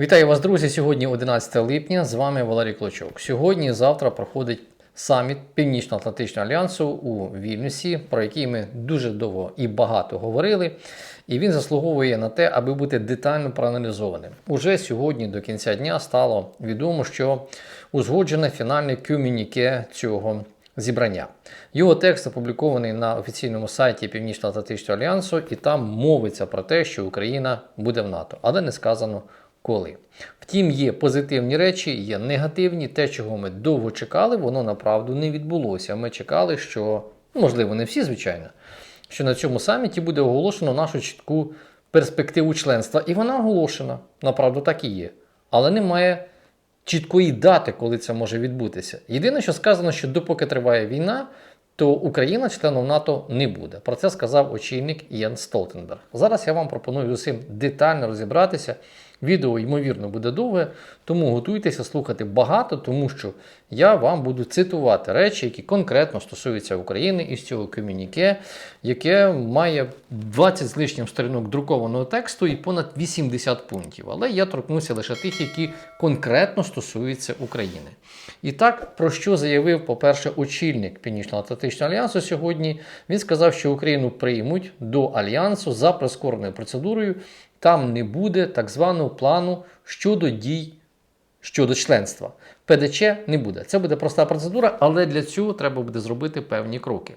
Вітаю вас, друзі! Сьогодні 11 липня. З вами Валерій Клочок. Сьогодні завтра проходить саміт Північно-Атлантичного альянсу у Вільнюсі, про який ми дуже довго і багато говорили. І він заслуговує на те, аби бути детально проаналізованим. Уже сьогодні до кінця дня стало відомо, що узгоджене фінальне комюніке цього зібрання. Його текст опублікований на офіційному сайті Північно-Атлантичного альянсу, і там мовиться про те, що Україна буде в НАТО, але не сказано коли. Втім, є позитивні речі, є негативні. Те, чого ми довго чекали, воно направду не відбулося. Ми чекали, що, ну, можливо, не всі, звичайно, що на цьому саміті буде оголошено нашу чітку перспективу членства. І вона оголошена, направду так і є. Але немає чіткої дати, коли це може відбутися. Єдине, що сказано, що допоки триває війна, то Україна членом НАТО не буде. Про це сказав очільник Єн Столтенберг. Зараз я вам пропоную з усім детально розібратися. Відео, ймовірно, буде довге, тому готуйтеся слухати багато, тому що я вам буду цитувати речі, які конкретно стосуються України із цього комюніке, яке має 20 з лишнім сторінок друкованого тексту і понад 80 пунктів. Але я торкнуся лише тих, які конкретно стосуються України. І так, про що заявив, по-перше, очільник Північно-Атлантичного альянсу сьогодні. Він сказав, що Україну приймуть до альянсу за прискореною процедурою. Там не буде так званого плану щодо дій щодо членства. ПДЧ не буде. Це буде проста процедура, але для цього треба буде зробити певні кроки.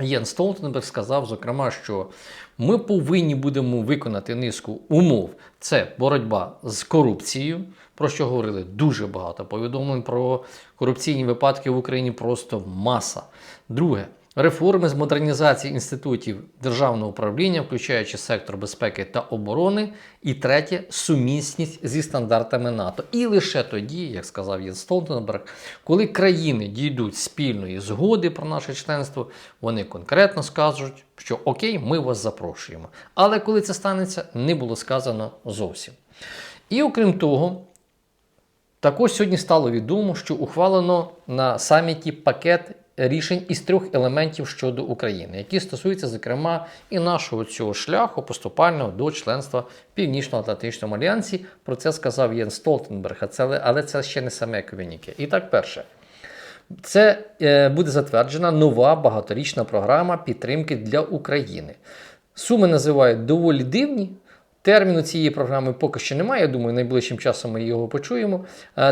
Єн Столтенберг сказав, зокрема, що ми повинні будемо виконати низку умов. Це боротьба з корупцією, про що говорили дуже багато повідомлень про корупційні випадки в Україні просто маса. Друге, реформи з модернізації інститутів державного управління, включаючи сектор безпеки та оборони. І третє сумісність зі стандартами НАТО. І лише тоді, як сказав Єн Столтенберг, коли країни дійдуть спільної згоди про наше членство, вони конкретно скажуть, що окей, ми вас запрошуємо. Але коли це станеться, не було сказано зовсім. І окрім того, також сьогодні стало відомо, що ухвалено на саміті пакет рішень із трьох елементів щодо України, які стосуються, зокрема, і нашого цього шляху поступального до членства в Північно-Атлантичному альянсі. Про це сказав Єн Столтенберг, але це ще не саме комюніке. І так, перше. Це е, буде затверджена нова багаторічна програма підтримки для України. Суми називають доволі дивні. Терміну цієї програми поки що немає. Я думаю, найближчим часом ми його почуємо.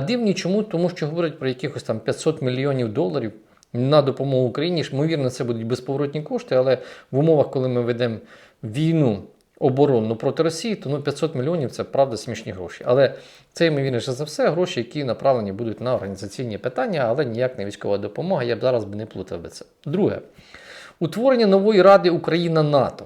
Дивні чому? Тому що говорять про якихось там 500 мільйонів доларів на допомогу Україні. Ймовірно, це будуть безповоротні кошти, але в умовах, коли ми ведемо війну оборонну проти Росії, то ну, 500 мільйонів це правда смішні гроші. Але це, ймовірніше за все, гроші, які направлені будуть на організаційні питання, але ніяк не військова допомога. Я б зараз би не плутав би це. Друге, утворення нової ради Україна-НАТО.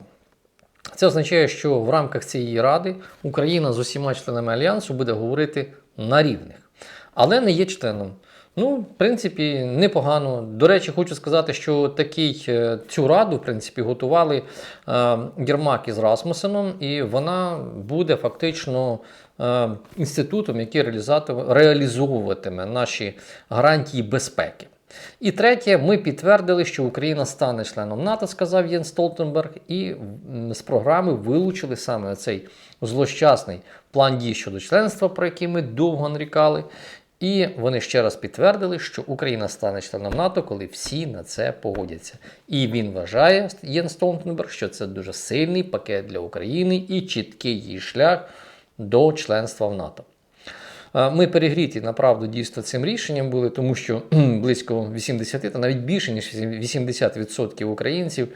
Це означає, що в рамках цієї ради Україна з усіма членами альянсу буде говорити на рівних, але не є членом. Ну, в принципі, непогано. До речі, хочу сказати, що такий, е, цю раду в принципі, готували е, Єрмак із Расмусеном, і вона буде фактично е, інститутом, який реалізовуватиме наші гарантії безпеки. І третє, ми підтвердили, що Україна стане членом НАТО, сказав Єн Столтенберг, і з програми вилучили саме цей злощасний план дій щодо членства, про який ми довго нарікали. І вони ще раз підтвердили, що Україна стане членом НАТО, коли всі на це погодяться. І він вважає, Єн Столтенберг, що це дуже сильний пакет для України і чіткий її шлях до членства в НАТО. Е, Ми перегріті направду дійсно цим рішенням були, тому що близько 80 та навіть більше ніж 80% українців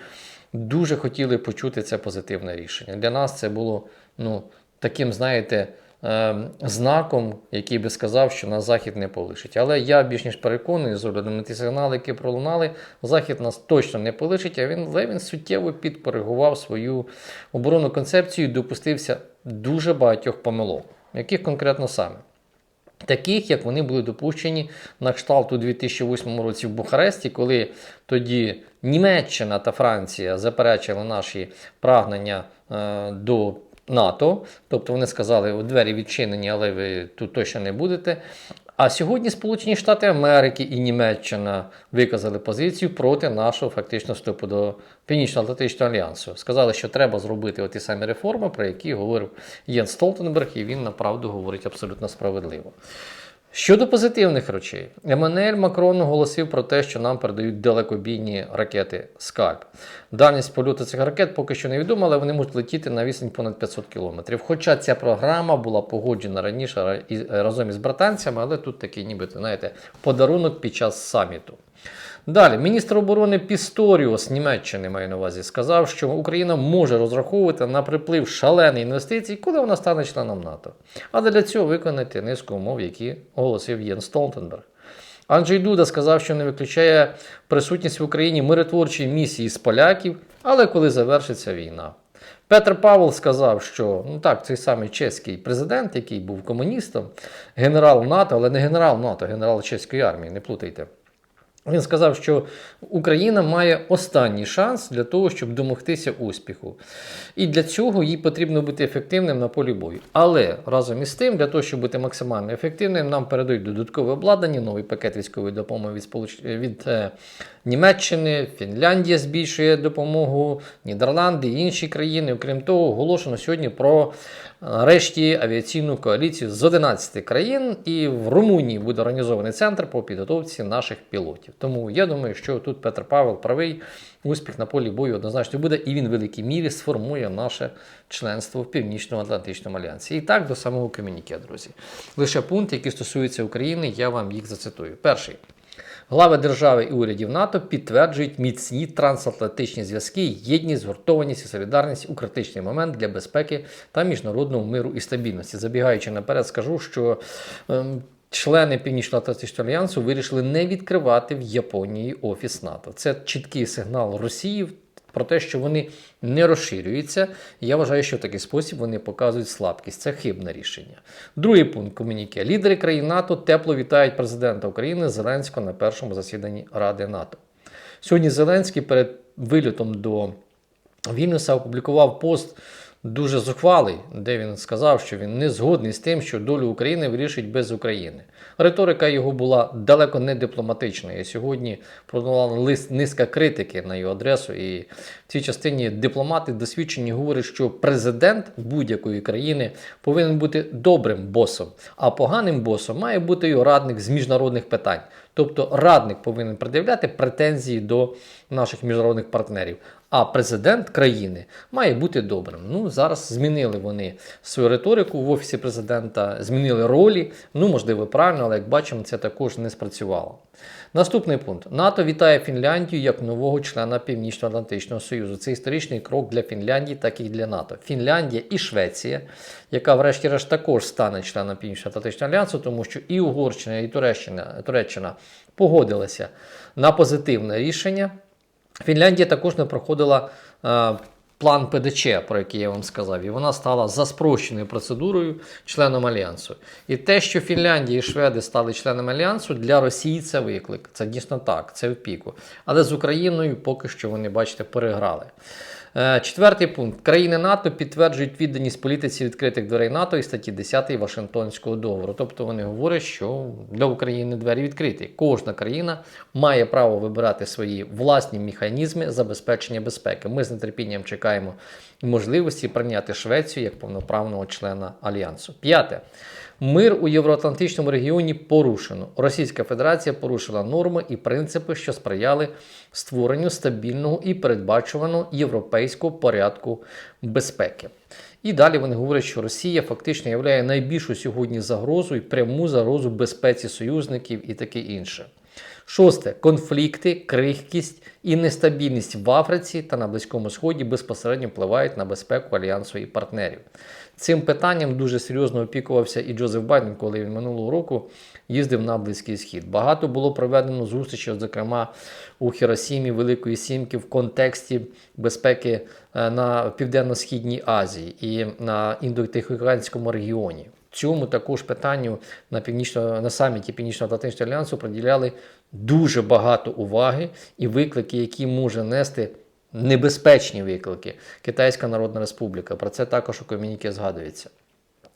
дуже хотіли почути це позитивне рішення. Для нас це було ну, таким, знаєте, знаком, який би сказав, що нас Захід не полишить. Але я більш ніж переконаний, з огляду на ті сигнали, які пролунали, Захід нас точно не полишить, а він, але він суттєво підкоригував свою оборонну концепцію і допустився дуже багатьох помилок. Яких конкретно саме? Таких, як вони були допущені на кшталт у 2008 році в Бухаресті, коли тоді Німеччина та Франція заперечили наші прагнення е, до НАТО. Тобто вони сказали, двері відчинені, але ви тут точно не будете. А сьогодні Сполучені Штати Америки і Німеччина виказали позицію проти нашого фактично вступу до Північно-Атлантичного альянсу. Сказали, що треба зробити ті самі реформи, про які говорив Єн Столтенберг, і він направду говорить абсолютно справедливо. Щодо позитивних речей, Еммануель Макрон оголосив про те, що нам передають далекобійні ракети Скальп. Дальність польоту цих ракет поки що невідома, але вони можуть летіти на відстань понад 500 кілометрів. Хоча ця програма була погоджена раніше із- разом із британцями, але тут такий, нібито, знаєте, подарунок під час саміту. Далі, міністр оборони Пісторіус Німеччини маю на увазі сказав, що Україна може розраховувати на приплив шалених інвестицій, коли вона стане членом НАТО. Але для цього виконати низку умов, які оголосив Єн Столтенберг. Анджей Дуда сказав, що не виключає присутність в Україні миротворчої місії з поляків, але коли завершиться війна. Петр Павел сказав, що ну так, цей самий чеський президент, який був комуністом, генерал НАТО, але не генерал НАТО, генерал чеської армії, не плутайте. Він сказав, що Україна має останній шанс для того, щоб домогтися успіху. І для цього їй потрібно бути ефективним на полі бою. Але разом із тим, для того, щоб бути максимально ефективним, нам передають додаткове обладнання, новий пакет військової допомоги від, від е, Німеччини, Фінляндія збільшує допомогу, Нідерланди і інші країни. Окрім того, оголошено сьогодні про нарешті авіаційну коаліцію з 11 країн, і в Румунії буде організований центр по підготовці наших пілотів. Тому я думаю, що тут Петр Павел правий, успіх на полі бою однозначно буде, і він в великій мірі сформує наше членство в Північно-Атлантичному альянсі. І так до самого комюніке, друзі. Лише пункти, які стосуються України, я вам їх зацитую. Перший. Глави держави і урядів НАТО підтверджують міцні трансатлантичні зв'язки, єдність, згуртованість і солідарність у критичний момент для безпеки та міжнародного миру і стабільності. Забігаючи наперед, скажу, що ем, члени Північно-Атлантичного альянсу вирішили не відкривати в Японії офіс НАТО. Це чіткий сигнал Росії. Про те, що вони не розширюються, я вважаю, що в такий спосіб вони показують слабкість. Це хибне рішення. Другий пункт комуніке. Лідери країн НАТО тепло вітають президента України Зеленського на першому засіданні Ради НАТО. Сьогодні Зеленський перед вильотом до Вільнюса опублікував пост дуже зухвалий, де він сказав, що він не згодний з тим, що долю України вирішить без України. Риторика його була далеко не дипломатичною. Сьогодні продавала лист низка критики на його адресу. І в цій частині дипломати досвідчені говорять, що президент будь-якої країни повинен бути добрим босом, а поганим босом має бути його радник з міжнародних питань. Тобто радник повинен пред'являти претензії до наших міжнародних партнерів. А президент країни має бути добрим. Ну зараз змінили вони свою риторику в офісі президента, змінили ролі. Ну можливо, правильно, але як бачимо, це також не спрацювало. Наступний пункт: НАТО вітає Фінляндію як нового члена Північно-Атлантичного Союзу. Це історичний крок для Фінляндії, так і для НАТО. Фінляндія і Швеція, яка, врешті-решт, також стане членом Північно-Атлантичного альянсу, тому що і Угорщина, і Туреччина, Туреччина погодилися на позитивне рішення. Фінляндія також не проходила е, план ПДЧ, про який я вам сказав, і вона стала за спрощеною процедурою членом альянсу. І те, що Фінляндія і Шведи стали членами альянсу, для Росії це виклик. Це дійсно так, це в піку. Але з Україною поки що вони, бачите, переграли. Е, Четвертий пункт. Країни НАТО підтверджують відданість політиці відкритих дверей НАТО і статті 10 Вашингтонського договору. Тобто вони говорять, що для України двері відкриті. Кожна країна має право вибирати свої власні механізми забезпечення безпеки. Ми з нетерпінням чекаємо можливості прийняти Швецію як повноправного члена альянсу. П'яте. Мир у євроатлантичному регіоні порушено. Російська Федерація порушила норми і принципи, що сприяли створенню стабільного і передбачуваного європейського порядку безпеки. І далі вони говорять, що Росія фактично є найбільшу сьогодні загрозу і пряму загрозу безпеці союзників і таке інше. Шосте конфлікти, крихкість і нестабільність в Африці та на Близькому Сході безпосередньо впливають на безпеку альянсу і партнерів. Цим питанням дуже серйозно опікувався і Джозеф Байден, коли він минулого року їздив на Близький Схід. Багато було проведено зустрічей, зокрема у Хіросімі Великої Сімки, в контексті безпеки е, на Південно-Східній Азії і на індотихоокеанському регіоні. Цьому також питанню на північно на саміті Північно-Атлантичного альянсу приділяли дуже багато уваги і виклики, які може нести небезпечні виклики Китайська Народна Республіка. Про це також у ком'юніке згадується.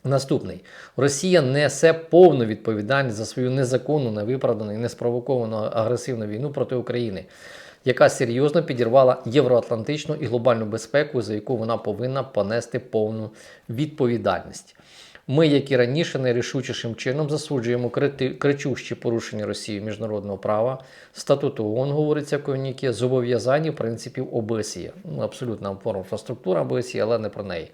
Наступний Росія несе повну відповідальність за свою незаконну, невиправдану і неспровоковану агресивну війну проти України, яка серйозно підірвала євроатлантичну і глобальну безпеку, за яку вона повинна понести повну відповідальність. Ми, як і раніше, найрішучішим чином засуджуємо кричущі порушення Росії міжнародного права, статуту ООН, говориться в комюніке, зобов'язання принципів ОБСЄ. Ну, абсолютна форма інфраструктура ОБСЄ, але не про неї.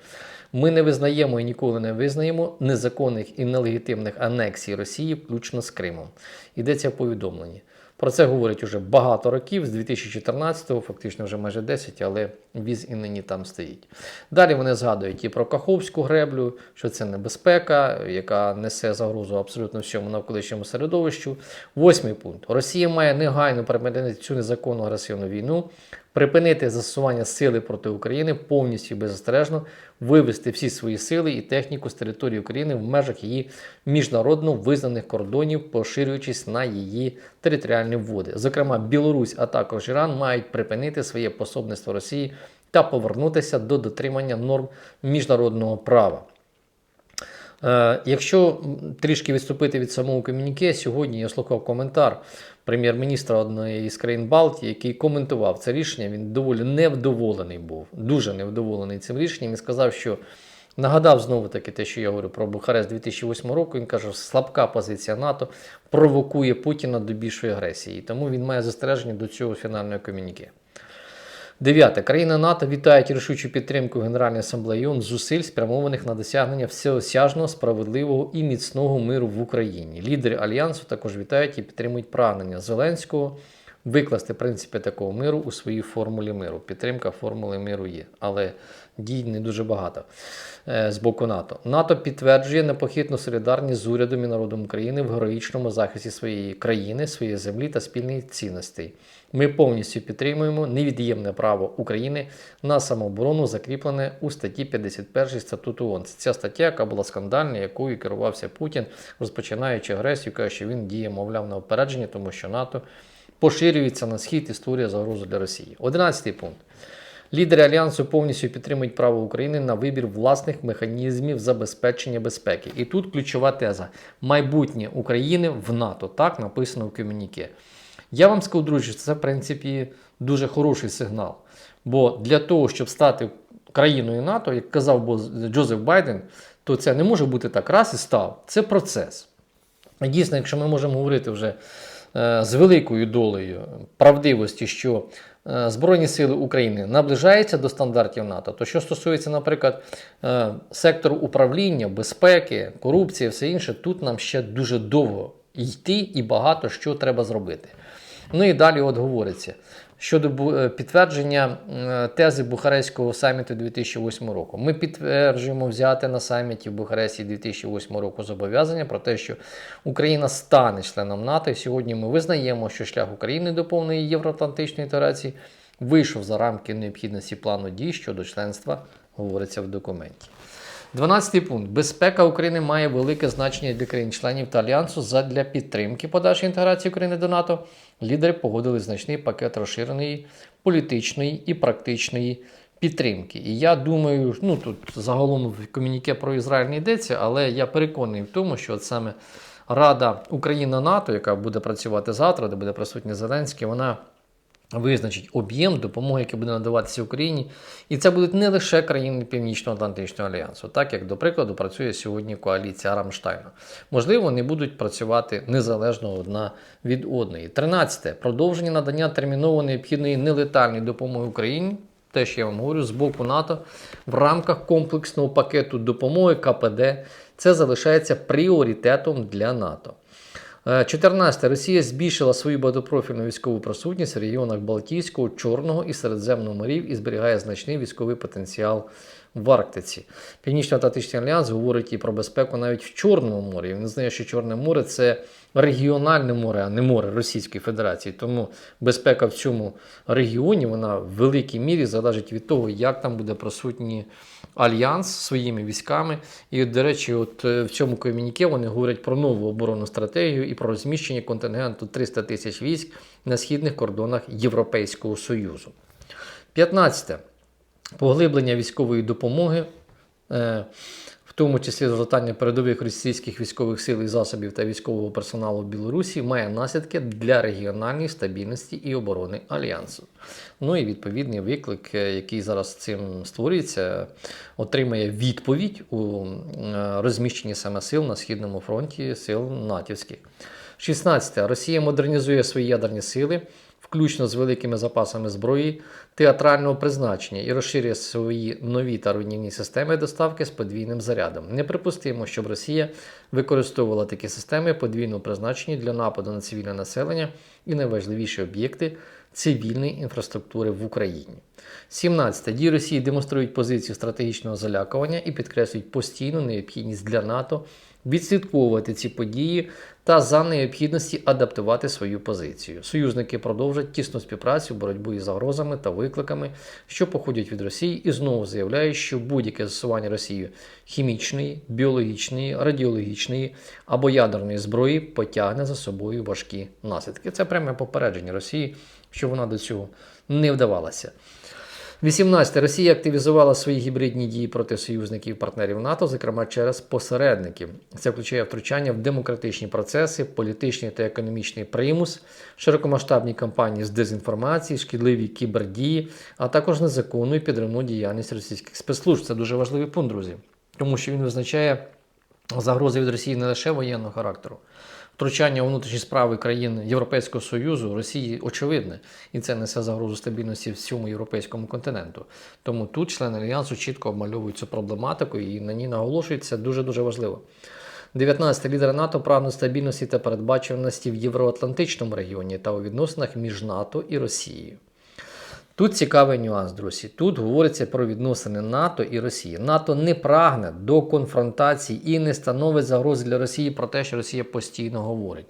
Ми не визнаємо і ніколи не визнаємо незаконних і нелегітимних анексій Росії, включно з Кримом. Йдеться в повідомленні. Про це говорять уже багато років, з 2014-го, фактично вже майже 10, але віз і нині там стоїть. Далі вони згадують і про Каховську греблю, що це небезпека, яка несе загрозу абсолютно всьому навколишньому середовищу. Восьмий пункт. Росія має негайно припинити цю незаконну агресивну війну, припинити застосування сили проти України повністю беззастережно, вивести всі свої сили і техніку з території України в межах її міжнародно визнаних кордонів, поширюючись на її територіальні води. Зокрема, Білорусь, а також Іран мають припинити своє пособництво Росії та повернутися до дотримання норм міжнародного права. Е, Якщо трішки відступити від самого комюніке, сьогодні я слухав коментар прем'єр-міністра одної із країн Балтії, який коментував це рішення. Він доволі невдоволений був, дуже невдоволений цим рішенням і сказав, що нагадав знову таки те, що я говорю про Бухарест 2008 року. Він каже, що слабка позиція НАТО провокує Путіна до більшої агресії. Тому він має застереження до цього фінального комюніке. Дев'яте. Країни НАТО вітають рішучу підтримку Генеральної асамблеї ООН зусиль, спрямованих на досягнення всеосяжного, справедливого і міцного миру в Україні. Лідери альянсу також вітають і підтримують прагнення Зеленського викласти принципи такого миру у своїй формулі миру. Підтримка формули миру є, але дій не дуже багато е, з боку НАТО. НАТО підтверджує непохитну солідарність з урядом і народом України в героїчному захисті своєї країни, своєї землі та спільних цінностей. Ми повністю підтримуємо невід'ємне право України на самооборону, закріплене у статті 51 статуту ООН. Ця стаття, яка була скандальна, якою керувався Путін, розпочинаючи агресію, каже, що він діє, мовляв, на опередження, тому що НАТО поширюється на схід і створює загрозу для Росії. Одинадцятий пункт. Лідери альянсу повністю підтримують право України на вибір власних механізмів забезпечення безпеки. І тут ключова теза: майбутнє України в НАТО. Так написано в комюніке. Я вам скажу, друзі, це в принципі дуже хороший сигнал. Бо для того, щоб стати країною НАТО, як казав Джозеф Байден, то це не може бути так раз і став. Це процес. Дійсно, якщо ми можемо говорити вже з великою долею правдивості, що е, Збройні сили України наближаються до стандартів НАТО, то що стосується, наприклад, е, сектору управління, безпеки, корупції, все інше, тут нам ще дуже довго йти і багато що треба зробити. Ну і далі от говориться щодо е, підтвердження тези Бухарестського саміту 2008 року. Ми підтверджуємо взяти на саміті в Бухаресті 2008 року зобов'язання про те, що Україна стане членом НАТО. І сьогодні ми визнаємо, що шлях України до повної євроатлантичної інтеграції вийшов за рамки необхідності плану дій щодо членства, говориться в документі. 12 пункт. Безпека України має велике значення для країн-членів та альянсу задля підтримки подальшої інтеграції України до НАТО. Лідери погодили значний пакет розширеної політичної і практичної підтримки. І я думаю, ну тут загалом в комюніке про Ізраїль не йдеться, але я переконаний в тому, що от саме Рада Україна-НАТО, яка буде працювати завтра, де буде присутня Зеленський, вона визначить об'єм допомоги, який буде надаватися Україні. І це будуть не лише країни Північно-Атлантичного альянсу, так як, до прикладу, працює сьогодні коаліція Рамштайну. Можливо, вони будуть працювати незалежно одна від одної. 13. Продовження надання терміново необхідної нелетальної допомоги Україні. Те, що я вам говорю, з боку НАТО в рамках комплексного пакету допомоги КПД це залишається пріоритетом для НАТО. Е, 14. Росія збільшила свою багатопрофільну військову присутність в регіонах Балтійського, Чорного і Середземного морів і зберігає значний військовий потенціал в Арктиці. Північно-Атлантичний альянс говорить і про безпеку навіть в Чорному морі. Він знає, що Чорне море це регіональне море, а не море Російської Федерації. Тому безпека в цьому регіоні вона в великій мірі залежить від того, як там буде присутній альянс своїми військами. І, до речі, от е, в цьому комюніке вони говорять про нову оборонну стратегію і про розміщення контингенту 300 тисяч військ на східних кордонах Європейського Союзу. 15. Поглиблення військової допомоги. В тому числі зростання передових російських військових сил і засобів та військового персоналу Білорусі, має наслідки для регіональної стабільності і оборони альянсу. Ну і відповідний виклик, е, який зараз цим створюється, отримає відповідь у е, розміщенні саме сил на східному фронті сил натівських. 16. Росія модернізує свої ядерні сили, включно з великими запасами зброї театрального призначення і розширює свої нові та руйнівні системи доставки з подвійним зарядом. Неприпустимо, щоб Росія використовувала такі системи подвійного призначення для нападу на цивільне населення і найважливіші об'єкти цивільної інфраструктури в Україні. 17. Дії Росії демонструють позицію стратегічного залякування і підкреслюють постійну необхідність для НАТО відслідковувати ці події та за необхідності адаптувати свою позицію. Союзники продовжать тісну співпрацю, боротьбу із загрозами та викликами, що походять від Росії, і знову заявляють, що будь-яке застосування Росією хімічної, біологічної, радіологічної або ядерної зброї потягне за собою важкі наслідки. Це пряме попередження Росії, що вона до цього не вдавалася. 18. Росія активізувала свої гібридні дії проти союзників і партнерів НАТО, зокрема через посередників. Це включає втручання в демократичні процеси, політичний та економічний примус, широкомасштабні кампанії з дезінформації, шкідливі кібердії, а також незаконну і підривну діяльність російських спецслужб. Це дуже важливий пункт, друзі, тому що він визначає загрози від Росії не лише воєнного характеру. Втручання у внутрішні справи країн Європейського Союзу Росії очевидне, і це несе загрозу стабільності всьому європейському континенту. Тому тут члени альянсу чітко обмальовують цю проблематику і на ній наголошується дуже дуже важливо. 19. лідери НАТО прагнуть стабільності та передбачуваності в євроатлантичному регіоні та у відносинах між НАТО і Росією. Тут цікавий нюанс, друзі. Тут говориться про відносини НАТО і Росії. НАТО не прагне до конфронтації і не становить загрози для Росії про те, що Росія постійно говорить.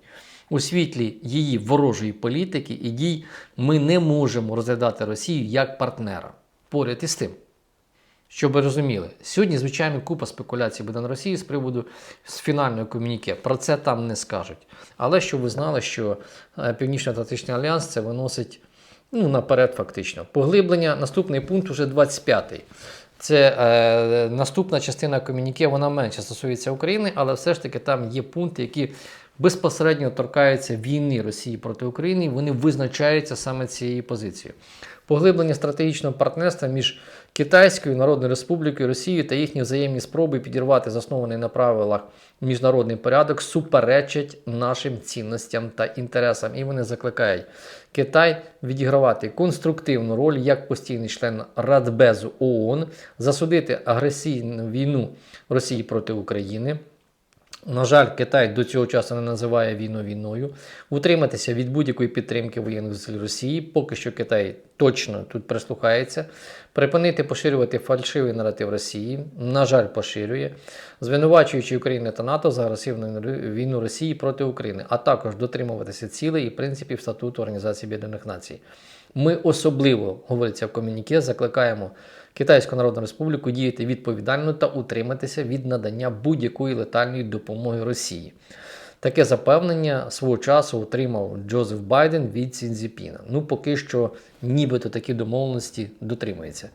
У світлі її ворожої політики і дій ми не можемо розглядати Росію як партнера. Поряд із тим. Щоб ви розуміли, сьогодні, звичайно, купа спекуляцій буде на Росії з приводу з фінальної комуніке. Про це там не скажуть. Але щоб ви знали, що е, Північно-Атлантичний альянс це виносить ну, наперед, фактично. Поглиблення, наступний пункт уже 25-й. Це е, наступна частина комуніке, вона менше стосується України, але все ж таки там є пункти, які безпосередньо торкаються війни Росії проти України, і вони визначаються саме цією позицією. Поглиблення стратегічного партнерства між Китайською Народною Республікою Росією та їхні взаємні спроби підірвати заснований на правилах міжнародний порядок суперечать нашим цінностям та інтересам. І вони закликають Китай відігравати конструктивну роль як постійний член Радбезу ООН, засудити агресійну війну Росії проти України. На жаль, Китай до цього часу не називає війну війною. Утриматися від будь-якої підтримки воєнних зусиль Росії. Поки що Китай точно тут прислухається. Припинити поширювати фальшивий наратив Росії. На жаль, поширює, звинувачуючи Україну та НАТО за агресивну війну Росії проти України, а також дотримуватися цілей і принципів статуту Організації Об'єднаних Націй. Ми особливо, говориться в комуніке, закликаємо Китайську Народну Республіку діяти відповідально та утриматися від надання будь-якої летальної допомоги Росії. Таке запевнення свого часу отримав Джозеф Байден від Цінзіпіна. Ну, поки що, нібито такі домовленості дотримується.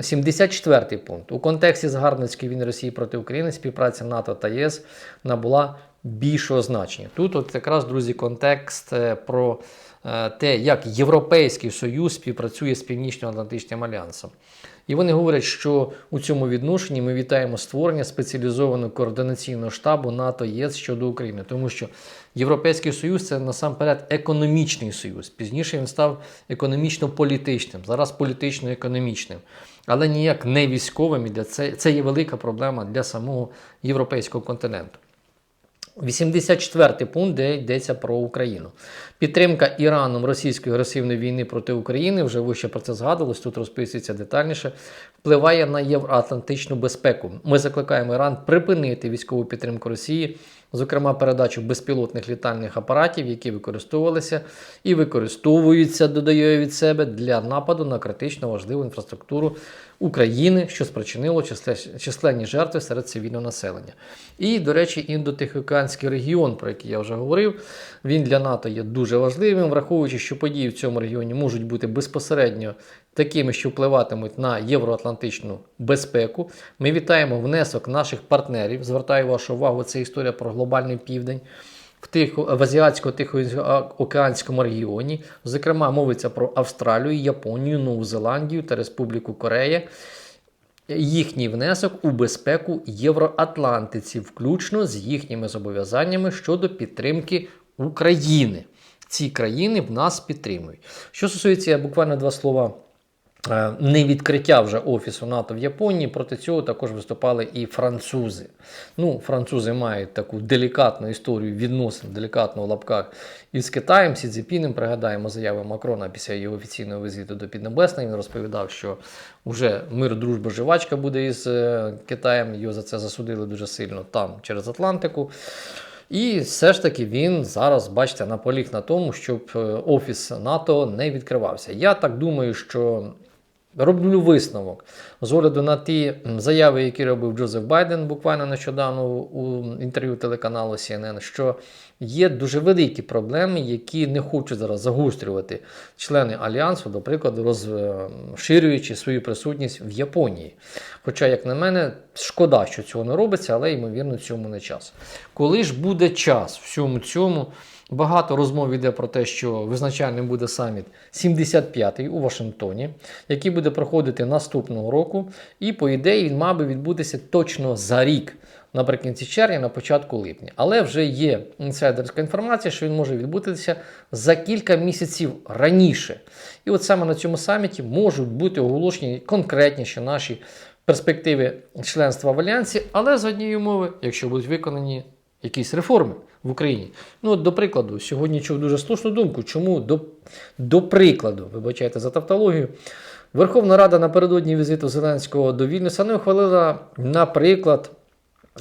74 пункт. У контексті загарбницької війни Росії проти України співпраця НАТО та ЄС набула більшого значення. Тут, от якраз, друзі, контекст е, про те, як Європейський Союз співпрацює з Північно-Атлантичним альянсом. І вони говорять, що у цьому відношенні ми вітаємо створення спеціалізованого координаційного штабу НАТО ЄС щодо України, тому що Європейський Союз це насамперед економічний союз. Пізніше він став економічно-політичним, зараз політично-економічним, але ніяк не військовим. І для це, це є велика проблема для самого європейського континенту. 84 пункт, де йдеться про Україну. Підтримка Іраном російської агресивної війни проти України, вже вище про це згадувалось, тут розписується детальніше, впливає на євроатлантичну безпеку. Ми закликаємо Іран припинити військову підтримку Росії, зокрема передачу безпілотних літальних апаратів, які використовувалися і використовуються, додає від себе для нападу на критично важливу інфраструктуру України, що спричинило численні жертви серед цивільного населення. І, до речі, індотихоокеанський регіон, про який я вже говорив, він для НАТО є дуже важливим, враховуючи, що події в цьому регіоні можуть бути безпосередньо такими, що впливатимуть на євроатлантичну безпеку. Ми вітаємо внесок наших партнерів. Звертаю вашу увагу, це історія про глобальний південь. В, Тихо, в Азіатсько-Тихоокеанському регіоні, зокрема, мовиться про Австралію, Японію, Нову Зеландію та Республіку Корея. Їхній внесок у безпеку Євроатлантиці, включно з їхніми зобов'язаннями щодо підтримки України. Ці країни в нас підтримують. Що стосується буквально два слова е, не відкриття вже офісу НАТО в Японії. Проти цього також виступали і французи. Ну, французи мають таку делікатну історію відносин, делікатно в лапках із Китаєм. Сі Цзіпінем, пригадаємо заяви Макрона після його офіційного візиту до Піднебесної. Він розповідав, що вже мир, дружба, живачка буде із е, Китаєм. Його за це засудили дуже сильно там через Атлантику. І все ж таки він зараз, бачите, наполіг на тому, щоб е, офіс НАТО не відкривався. Я так думаю, що роблю висновок з огляду на ті заяви, які робив Джозеф Байден буквально нещодавно у інтерв'ю телеканалу CNN, що є дуже великі проблеми, які не хочуть зараз загострювати члени альянсу, до прикладу, розширюючи свою присутність в Японії. Хоча, як на мене, шкода, що цього не робиться, але ймовірно, цьому не час. Коли ж буде час всьому цьому? Багато розмов йде про те, що визначальним буде саміт 75-й у Вашингтоні, який буде проходити наступного року. І, по ідеї, він мав би відбутися точно за рік, наприкінці червня, на початку липня. Але вже є інсайдерська інформація, що він може відбутися за кілька місяців раніше. І от саме на цьому саміті можуть бути оголошені конкретніші наші перспективи членства в альянсі, але з однієї умови, якщо будуть виконані якісь реформи в Україні. Ну, от, до прикладу, сьогодні чув дуже слушну думку, чому до, до прикладу, вибачайте за тавтологію, Верховна Рада напередодні візиту Зеленського до Вільнюса не ухвалила, наприклад,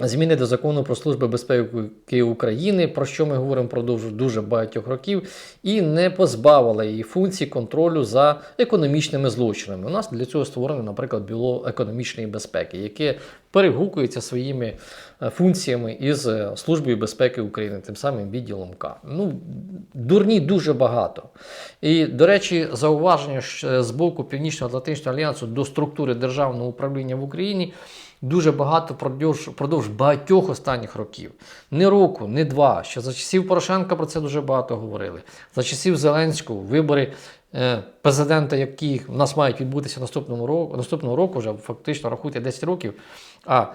зміни до закону про служби безпеки України, про що ми говоримо впродовж дуже багатьох років, і не позбавила її функцій контролю за економічними злочинами. У нас для цього створено, наприклад, бюро економічної безпеки, яке перегукується своїми е, функціями із е, Службою безпеки України, тим самим відділом К. Ну, дурні дуже багато. І, до речі, зауваження з боку Північно-Атлантичного альянсу до структури державного управління в Україні. Дуже багато продовж, продовж багатьох останніх років. Не року, не два. Ще за часів Порошенка про це дуже багато говорили. За часів Зеленського вибори е, президента, які в нас мають відбутися наступного року, наступного року, вже фактично рахуйте 10 років. А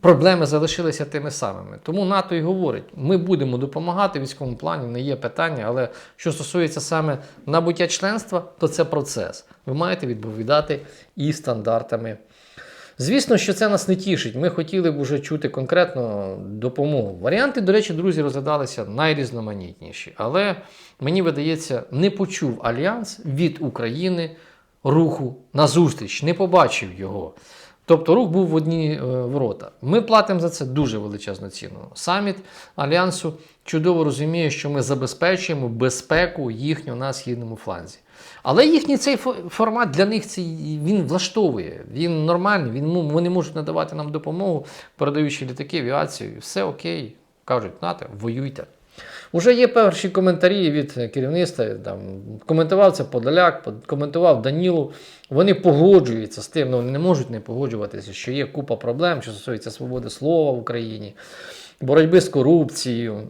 проблеми залишилися тими самими. Тому НАТО і говорить: ми будемо допомагати військовому плані, не є питання. Але що стосується саме набуття членства, то це процес. Ви маєте відповідати і стандартами. Звісно, що це нас не тішить. Ми хотіли б уже чути конкретно допомогу. Варіанти, до речі, друзі, розглядалися найрізноманітніші. Але мені видається, не почув альянс від України руху назустріч, не побачив його. Тобто рух був в одні е, ворота. Ми платимо за це дуже величезну ціну. Саміт Альянсу чудово розуміє, що ми забезпечуємо безпеку їхню на східному фланзі. Але їхній цей формат для них цей, він влаштовує, він нормальний, він, вони можуть надавати нам допомогу, передаючи літаки, авіацію. Все окей. Кажуть, нате, воюйте. Уже є перші коментарі від керівництва. Там, коментував це Подоляк, под- коментував Данілу. Вони погоджуються з тим, ну вони не можуть не погоджуватися, що є купа проблем, що стосується свободи слова в Україні, боротьби з корупцією,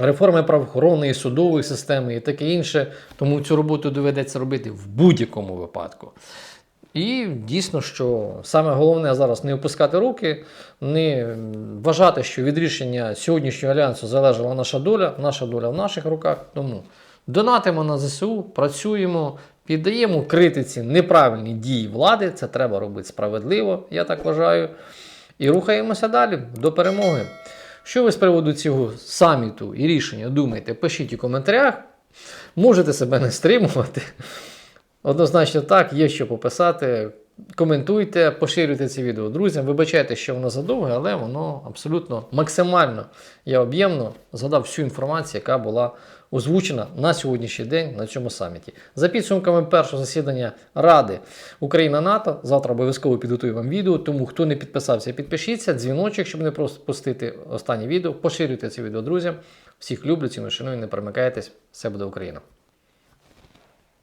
реформи правоохоронної, судової системи і таке інше. Тому цю роботу доведеться робити в будь-якому випадку. І дійсно, що саме головне зараз не опускати руки, не вважати, що від рішення сьогоднішнього альянсу залежала наша доля, наша доля в наших руках. Тому донатимо на ЗСУ, працюємо, піддаємо критиці неправильні дії влади. Це треба робити справедливо, я так вважаю. І рухаємося далі до перемоги. Що ви з приводу цього саміту і рішення думаєте? Пишіть у коментарях. Можете себе не стримувати. Однозначно так, є що пописати. коментуйте, поширюйте це відео друзям. Вибачайте, що воно задовге, але воно абсолютно максимально я об'ємно згадав всю інформацію, яка була озвучена на сьогоднішній день на цьому саміті. За підсумками першого засідання Ради Україна НАТО. Завтра обов'язково підготую вам відео. Тому хто не підписався, підпишіться. Дзвіночок, щоб не пропустити останнє відео. Поширюйте це відео друзям. Всіх люблю, ціную, шаную, не перемикайтесь. Все буде Україна.